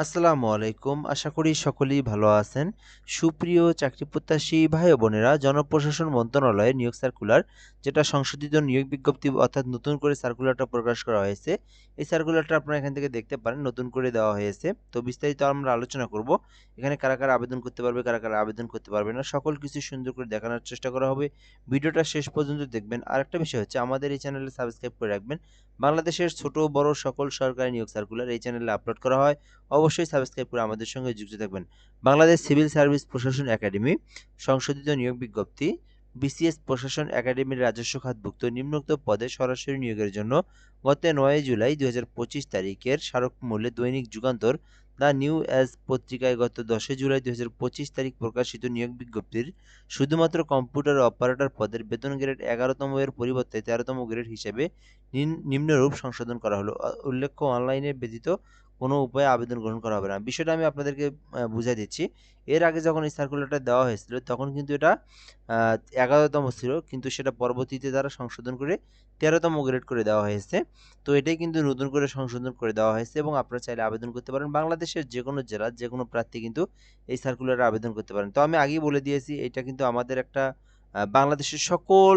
আসসালামু আলাইকুম। আশা করি সকলেই ভালো আছেন। সুপ্রিয় চাকরি প্রত্যাশী ভাই বোনেরা, জনপ্রশাসন মন্ত্রণালয়ের নিয়োগ সার্কুলার, যেটা সংশোধিত নিয়োগ বিজ্ঞপ্তি অর্থাৎ নতুন করে সার্কুলারটা প্রকাশ করা হয়েছে, এই সার্কুলারটা আপনারা এখান থেকে দেখতে পারেন, নতুন করে দেওয়া হয়েছে। তো বিস্তারিত আমরা আলোচনা করব, এখানে কারা কারা আবেদন করতে পারবে, কারা কারা আবেদন করতে পারবে না, সকল কিছু সুন্দর করে দেখানোর চেষ্টা করা হবে। ভিডিওটা শেষ পর্যন্ত দেখবেন। আর একটা বিষয় হচ্ছে, আমাদের এই চ্যানেলে সাবস্ক্রাইব করে রাখবেন। বাংলাদেশের ছোট বড় সকল সরকারি নিয়োগ সার্কুলার এই চ্যানেলে আপলোড করা হয়। অবশ্যই সাবস্ক্রাইব করে আমাদের সঙ্গে যুক্ত থাকবেন। বাংলাদেশ সিভিল সার্ভিস প্রশাসন একাডেমি, সংশোধিত নিয়োগ বিজ্ঞপ্তি, বিসিএস প্রশাসন একাডেমির রাজস্ব খাতভুক্ত নিম্নোক্ত পদে সরাসরি নিয়োগের জন্য গত নয় জুলাই দু হাজার পঁচিশ তারিখের স্মারক মূল্যে দৈনিক যুগান্তর, দ্য নিউ এজ পত্রিকায় গত দশই জুলাই দুই হাজার পঁচিশ তারিখ প্রকাশিত নিয়োগ বিজ্ঞপ্তির শুধুমাত্র কম্পিউটার অপারেটর পদের বেতন গ্রেড এগারোতম এর পরিবর্তে তেরোতম গ্রেড হিসেবে নিম্নরূপ সংশোধন করা হলো। উল্লেখ্য, অনলাইনে ব্যতীত কোনো উপায়ে আবেদন গ্রহণ করা হবে না। বিষয়টা আমি আপনাদেরকে বুঝাই দিচ্ছি। এর আগে যখন এই সার্কুলারটা দেওয়া হয়েছিল, তখন কিন্তু এটা এগারোতম ছিল, কিন্তু সেটা পরবর্তীতে তারা সংশোধন করে তেরোতম গ্রেড করে দেওয়া হয়েছে। তো এটাই কিন্তু নতুন করে সংশোধন করে দেওয়া হয়েছে এবং আপনারা চাইলে আবেদন করতে পারেন। বাংলাদেশের যে কোনো জেলার যে কোনো প্রার্থী কিন্তু এই সার্কুলারে আবেদন করতে পারেন। তো আমি আগেই বলে দিয়েছি, এটা কিন্তু আমাদের একটা বাংলাদেশের সকল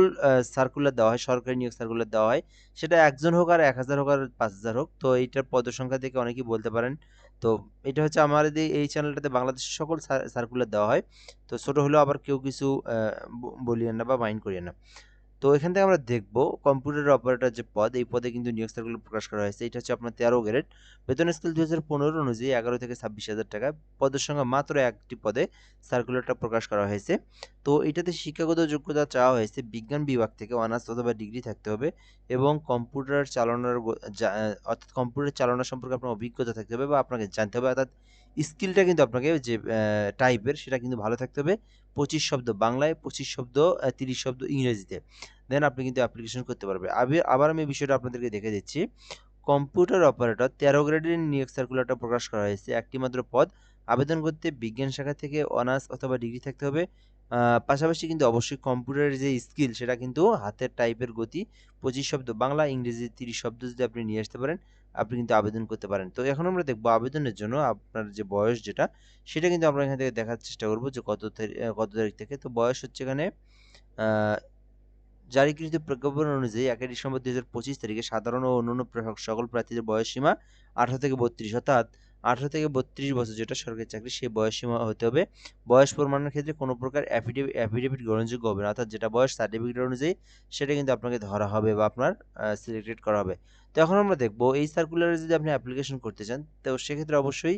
সার্কুলার দেওয়া হয়, সরকারি নিয়োগ সার্কুলার দেওয়া হয়। সেটা একজন হোক আর এক হাজার হোক আর পাঁচ হাজার হোক। তো এইটার পদসংখ্যা থেকে অনেকেই বলতে পারেন। তো এটা হচ্ছে আমাদের এই চ্যানেলটাতে বাংলাদেশের সকল সার্কুলার দেওয়া হয়। তো ছোটো হলেও আবার কেউ কিছু বলিয়েন না বা মাইন্ড করিয়েন না। তো এখান থেকে আমরা দেখব কম্পিউটার অপারেটর যে পদ, এই পদে কিন্তু নিয়োগ সার্কুলার প্রকাশ করা হয়েছে। এটা হচ্ছে আপনার তেরো গ্রেড বেতন স্কেল দু হাজার পনেরো অনুযায়ী এগারো থেকে ছাব্বিশ হাজার টাকা। পদের সঙ্গে মাত্র একটি পদে সার্কুলারটা প্রকাশ করা হয়েছে। তো এটাতে শিক্ষাগত যোগ্যতা চাওয়া হয়েছে বিজ্ঞান বিভাগ থেকে, অনার্স অথবা ডিগ্রি থাকতে হবে এবং কম্পিউটার চালানোর অর্থাৎ কম্পিউটার চালানো সম্পর্কে আপনার অভিজ্ঞতা থাকতে হবে বা আপনাকে জানতে হবে। অর্থাৎ স্কিলটা কিন্তু আপনাকে যে টাইপের সেটা কিন্তু ভালো থাকতে হবে। পঁচিশ শব্দ বাংলায়, পঁচিশ শব্দ তিরিশ শব্দ ইংরেজিতে। দেন আপনি কিন্তু অ্যাপ্লিকেশন করতে পারবে আবার আমি বিষয়টা আপনাদেরকে দেখে দিচ্ছি। কম্পিউটার অপারেটর তেরো গ্রেডের নিয়োগ সার্কুলারটা প্রকাশ করা হয়েছে। একটি মাত্র পদ। আবেদন করতে বিজ্ঞান শাখা থেকে অনার্স অথবা ডিগ্রি থাকতে হবে। পাশাপাশি কিন্তু অবশ্যই কম্পিউটারের যে স্কিল সেটা কিন্তু হাতের টাইপের গতি, পঁচিশ শব্দ বাংলা ইংরেজি তিরিশ শব্দ যদি আপনি নিয়ে আসতে পারেন আপনি কিন্তু আবেদন করতে পারেন। তো এখন আমরা দেখব আবেদনের জন্য আপনার যে বয়স যেটা, সেটা কিন্তু আমরা এখান থেকে দেখার চেষ্টা করব যে কত কত তারিখ থেকে। তো বয়স হচ্ছে এখানে জারিকৃত প্রজ্ঞাপন অনুযায়ী একই ডিসেম্বর দুই হাজার পঁচিশ তারিখে সাধারণ ও অন্যান্য সকল প্রার্থীদের বয়স সীমা আঠারো থেকে বত্রিশ। অর্থাৎ আঠারো থেকে বত্রিশ বছর যেটা সরকারি চাকরি, সেই বয়স সীমা হতে হবে। বয়স প্রমাণের ক্ষেত্রে কোনো প্রকার অ্যাফিডেভিট অ্যাফিডেভিট গ্রহণযোগ্য হবে না। অর্থাৎ যেটা বয়স সার্টিফিকেট অনুযায়ী, সেটা কিন্তু আপনাকে ধরা হবে বা আপনার সিলেক্টেড করা হবে। তো এখন আমরা দেখব, এই সার্কুলারে যদি আপনি অ্যাপ্লিকেশন করতে চান, তো সেক্ষেত্রে অবশ্যই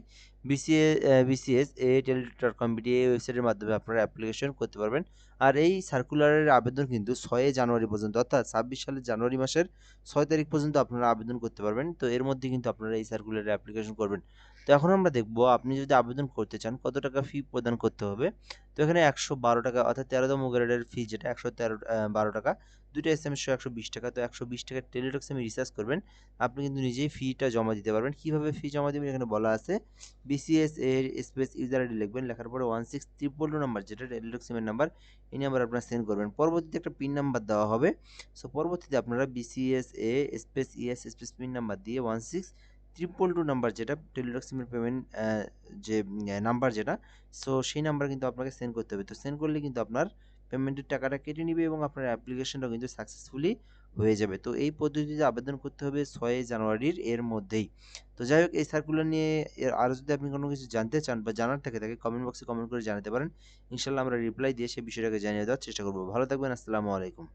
বিসিএ বিসিএস এ টেলিটর কম্পিটি এই ওয়েবসাইটের মাধ্যমে আপনারা অ্যাপ্লিকেশন করতে পারবেন। আর এই সার্কুলারের আবেদন কিন্তু ছয় জানুয়ারি পর্যন্ত, অর্থাৎ ছাব্বিশ সালের জানুয়ারি মাসের ছয় তারিখ পর্যন্ত আপনারা আবেদন করতে পারবেন। তো এর মধ্যে কিন্তু আপনারা এই সার্কুলারে অ্যাপ্লিকেশন করবেন। তো এখন আমরা দেখব, আপনি যদি আবেদন করতে চান, কত টাকা ফি প্রদান করতে হবে? তো এখানে একশো বারো টাকা, অর্থাৎ তেরোতম গ্রেডের ফি যেটা, একশো তেরো বারো টাকা। দুটো এস এম এস একশো বিশ টাকা। তো একশো বিশ টাকার টেলিটক্স আমি রিচার্জ করবেন, আপনি কিন্তু নিজেই ফিটা জমা দিতে পারবেন। কীভাবে ফি জমা দেবেন এখানে বলা আছে। বিসিএস এর স্পেস ইউজার আইডি লিখবেন, লেখার পরে one six triple two number যেটা টেলিটক সিমের নাম্বার এই নাম্বার আপনার সেন্ড করবেন। পরবর্তীতে একটা পিন নাম্বার দেওয়া হবে। সো পরবর্তীতে আপনারা BCS A space ES space PIN number দিয়ে one six triple two number যেটা টেলিটক সিমের পেমেন্ট যে নাম্বার যেটা সো সেই নাম্বার কিন্তু আপনাকে সেন্ড করতে হবে। তো সেন্ড করলে কিন্তু আপনার পেমেন্টের টাকাটা কেটে নিবে এবং আপনার অ্যাপ্লিকেশনটা কিন্তু সাকসেসফুলি হয়ে যাবে। তো এই পদ্ধতিতে আবেদন করতে হবে ছয় জানুয়ারির এর মধ্যেই। তো যাই হোক, এই সার্কুলার নিয়ে এর আরও যদি আপনি কোনো কিছু জানতে চান বা জানার থাকে, তাকে কমেন্ট বক্সে কমেন্ট করে জানাতে পারেন। ইনশাল্লাহ আমরা রিপ্লাই দিয়ে সেই বিষয়টাকে জানিয়ে দেওয়ার চেষ্টা করব। ভালো থাকবেন, আসসালামু আলাইকুম।